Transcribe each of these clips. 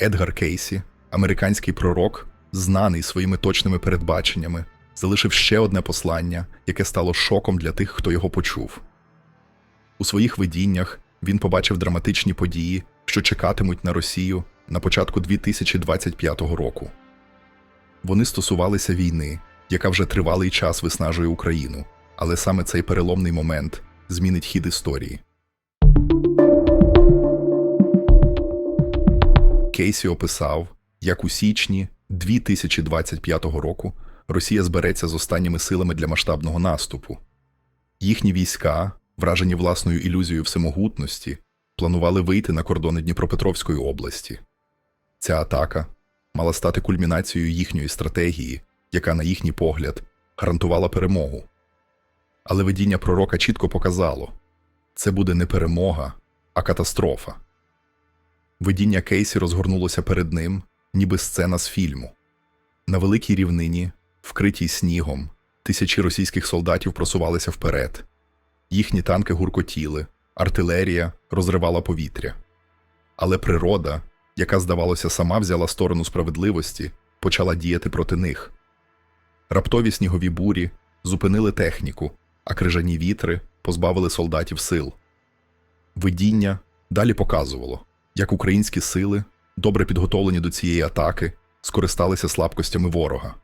Едгар Кейсі, американський пророк, знаний своїми точними передбаченнями, залишив ще одне послання, яке стало шоком для тих, хто його почув. У своїх видіннях він побачив драматичні події, що чекатимуть на Росію на початку 2025 року. Вони стосувалися війни, яка вже тривалий час виснажує Україну, але саме цей переломний момент змінить хід історії. Кейсі описав, як у січні 2025 року Росія збереться з останніми силами для масштабного наступу. Їхні війська, вражені власною ілюзією всемогутності, планували вийти на кордони Дніпропетровської області. Ця атака мала стати кульмінацією їхньої стратегії, яка, на їхній погляд, гарантувала перемогу. Але видіння пророка чітко показало це буде не перемога, а катастрофа. Видіння Кейсі розгорнулося перед ним, ніби сцена з фільму. На великій рівнині, вкритій снігом, тисячі російських солдатів просувалися вперед. Їхні танки гуркотіли, артилерія розривала повітря. Але природа, яка, здавалося, сама взяла сторону справедливості, почала діяти проти них. Раптові снігові бурі зупинили техніку, а крижані вітри позбавили солдатів сил. Видіння далі показувало, як українські сили, добре підготовлені до цієї атаки, скористалися слабкостями ворога.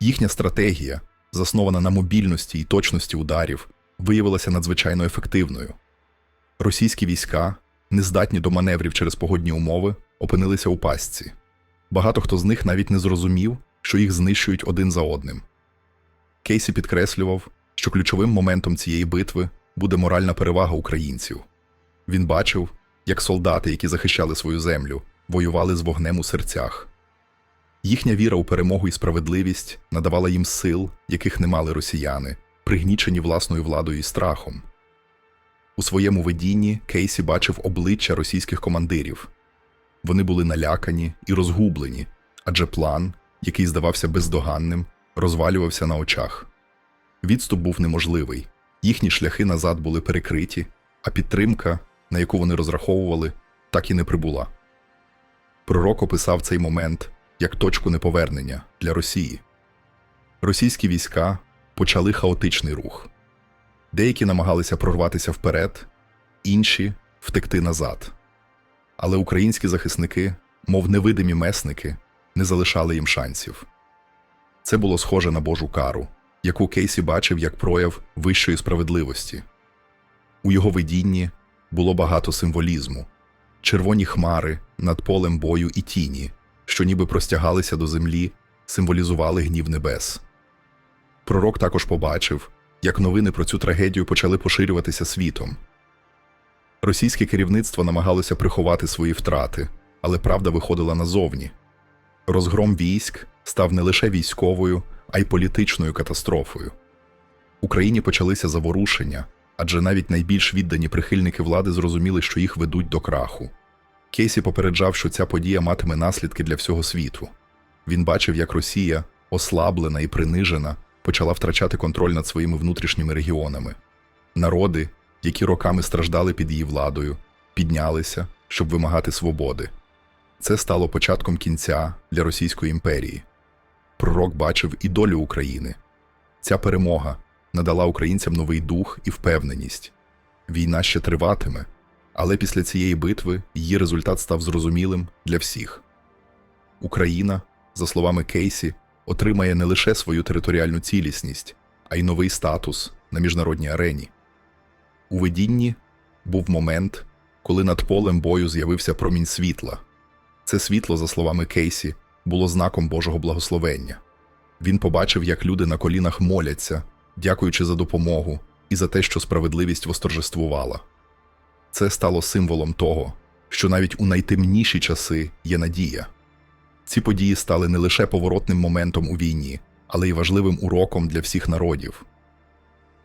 Їхня стратегія, заснована на мобільності і точності ударів, виявилася надзвичайно ефективною. Російські війська, нездатні до маневрів через погодні умови, опинилися у пастці. Багато хто з них навіть не зрозумів, що їх знищують один за одним. Кейсі підкреслював, що ключовим моментом цієї битви буде моральна перевага українців. Він бачив, як солдати, які захищали свою землю, воювали з вогнем у серцях. Їхня віра у перемогу і справедливість надавала їм сил, яких не мали росіяни, пригнічені власною владою і страхом. У своєму видінні Кейсі бачив обличчя російських командирів. Вони були налякані і розгублені, адже план, який здавався бездоганним, розвалювався на очах. Відступ був неможливий, їхні шляхи назад були перекриті, а підтримка, на яку вони розраховували, так і не прибула. Пророк описав цей момент як точку неповернення для Росії. Російські війська почали хаотичний рух. Деякі намагалися прорватися вперед, інші втекти назад. Але українські захисники, мов невидимі месники, не залишали їм шансів. Це було схоже на Божу кару, яку Кейсі бачив як прояв вищої справедливості. У його видінні було багато символізму червоні хмари над полем бою і тіні, що ніби простягалися до землі, символізували гнів небес. Пророк також побачив, як новини про цю трагедію почали поширюватися світом. Російське керівництво намагалося приховати свої втрати, але правда виходила назовні. Розгром військ став не лише військовою, а й політичною катастрофою. Україні почалися заворушення, адже навіть найбільш віддані прихильники влади зрозуміли, що їх ведуть до краху. Кейсі попереджав, що ця подія матиме наслідки для всього світу. Він бачив, як Росія, ослаблена і принижена, почала втрачати контроль над своїми внутрішніми регіонами. Народи, які роками страждали під її владою, піднялися, щоб вимагати свободи. Це стало початком кінця для Російської імперії. Пророк бачив і долю України. Ця перемога надала українцям новий дух і впевненість. Війна ще триватиме, але після цієї битви її результат став зрозумілим для всіх. Україна, за словами Кейсі, отримає не лише свою територіальну цілісність, а й новий статус на міжнародній арені. У видінні був момент, коли над полем бою з'явився промінь світла. Це світло, за словами Кейсі, було знаком Божого благословення. Він побачив, як люди на колінах моляться, дякуючи за допомогу і за те, що справедливість восторжествувала. Це стало символом того, що навіть у найтемніші часи є надія. Ці події стали не лише поворотним моментом у війні, але й важливим уроком для всіх народів.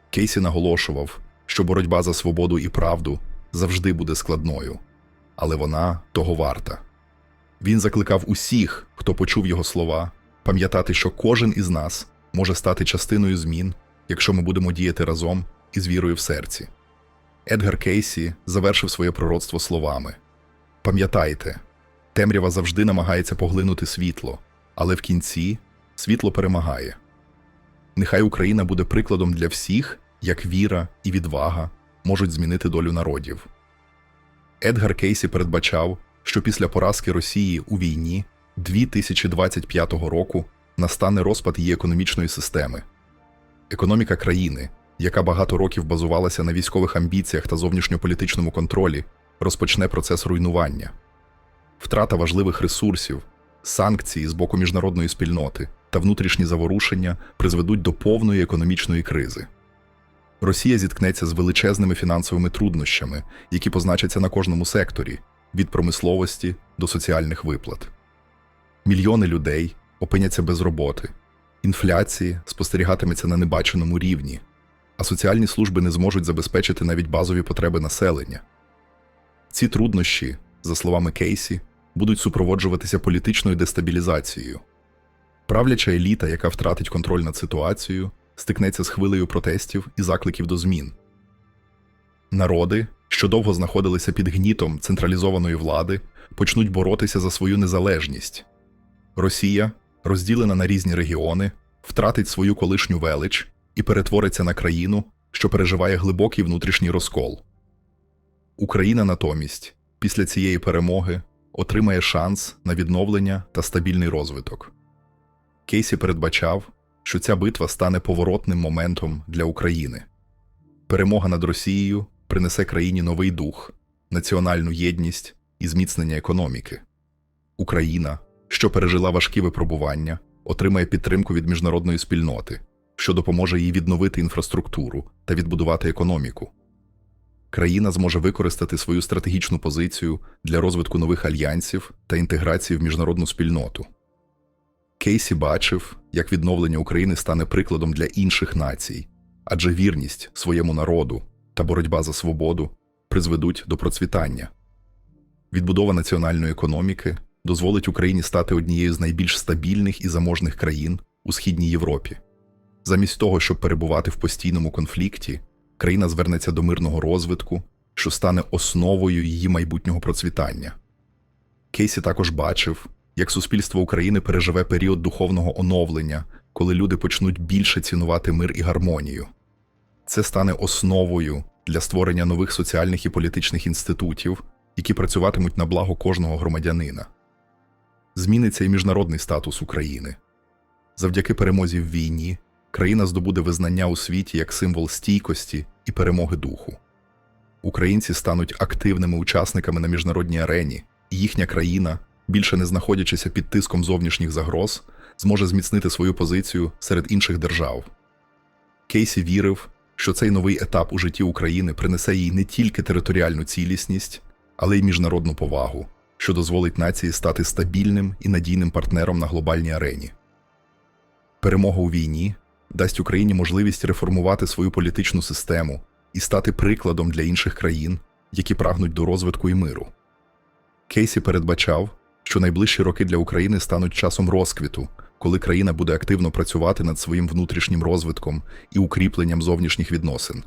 Кейсі наголошував, що боротьба за свободу і правду завжди буде складною, але вона того варта. Він закликав усіх, хто почув його слова, пам'ятати, що кожен із нас може стати частиною змін, якщо ми будемо діяти разом із вірою в серці. Едгар Кейсі завершив своє пророцтво словами: Пам'ятайте, Темрява завжди намагається поглинути світло, але в кінці світло перемагає. Нехай Україна буде прикладом для всіх, як віра і відвага можуть змінити долю народів. Едгар Кейсі передбачав, що після поразки Росії у війні 2025 року настане розпад її економічної системи. Економіка країни, яка багато років базувалася на військових амбіціях та зовнішньополітичному контролі, розпочне процес руйнування. Втрата важливих ресурсів, санкції з боку міжнародної спільноти та внутрішні заворушення призведуть до повної економічної кризи. Росія зіткнеться з величезними фінансовими труднощами, які позначаться на кожному секторі від промисловості до соціальних виплат. Мільйони людей опиняться без роботи, інфляції спостерігатиметься на небаченому рівні, а соціальні служби не зможуть забезпечити навіть базові потреби населення. Ці труднощі, за словами Кейсі, будуть супроводжуватися політичною дестабілізацією. Правляча еліта, яка втратить контроль над ситуацією, стикнеться з хвилею протестів і закликів до змін. Народи, що довго знаходилися під гнітом централізованої влади, почнуть боротися за свою незалежність. Росія, розділена на різні регіони, втратить свою колишню велич і перетвориться на країну, що переживає глибокий внутрішній розкол. Україна натомість, після цієї перемоги, отримає шанс на відновлення та стабільний розвиток. Кейсі передбачав, що ця битва стане поворотним моментом для України. Перемога над Росією принесе країні новий дух, національну єдність і зміцнення економіки. Україна, що пережила важкі випробування, отримає підтримку від міжнародної спільноти, що допоможе їй відновити інфраструктуру та відбудувати економіку. Країна зможе використати свою стратегічну позицію для розвитку нових альянсів та інтеграції в міжнародну спільноту. Кейсі бачив, як відновлення України стане прикладом для інших націй, адже вірність своєму народу та боротьба за свободу призведуть до процвітання. Відбудова національної економіки дозволить Україні стати однією з найбільш стабільних і заможних країн у східній Європі. Замість того, щоб перебувати в постійному конфлікті, країна звернеться до мирного розвитку, що стане основою її майбутнього процвітання. Кейсі також бачив, як суспільство України переживе період духовного оновлення, коли люди почнуть більше цінувати мир і гармонію. Це стане основою для створення нових соціальних і політичних інститутів, які працюватимуть на благо кожного громадянина. Зміниться і міжнародний статус України. Завдяки перемозі в війні країна здобуде визнання у світі як символ стійкості і перемоги духу. Українці стануть активними учасниками на міжнародній арені, і їхня країна, більше не знаходячися під тиском зовнішніх загроз, зможе зміцнити свою позицію серед інших держав. Кейсі вірив, що цей новий етап у житті України принесе їй не тільки територіальну цілісність, але й міжнародну повагу, що дозволить нації стати стабільним і надійним партнером на глобальній арені. Перемога у війні дасть Україні можливість реформувати свою політичну систему і стати прикладом для інших країн, які прагнуть до розвитку і миру. Кейсі передбачав, що найближчі роки для України стануть часом розквіту, коли країна буде активно працювати над своїм внутрішнім розвитком і укріпленням зовнішніх відносин.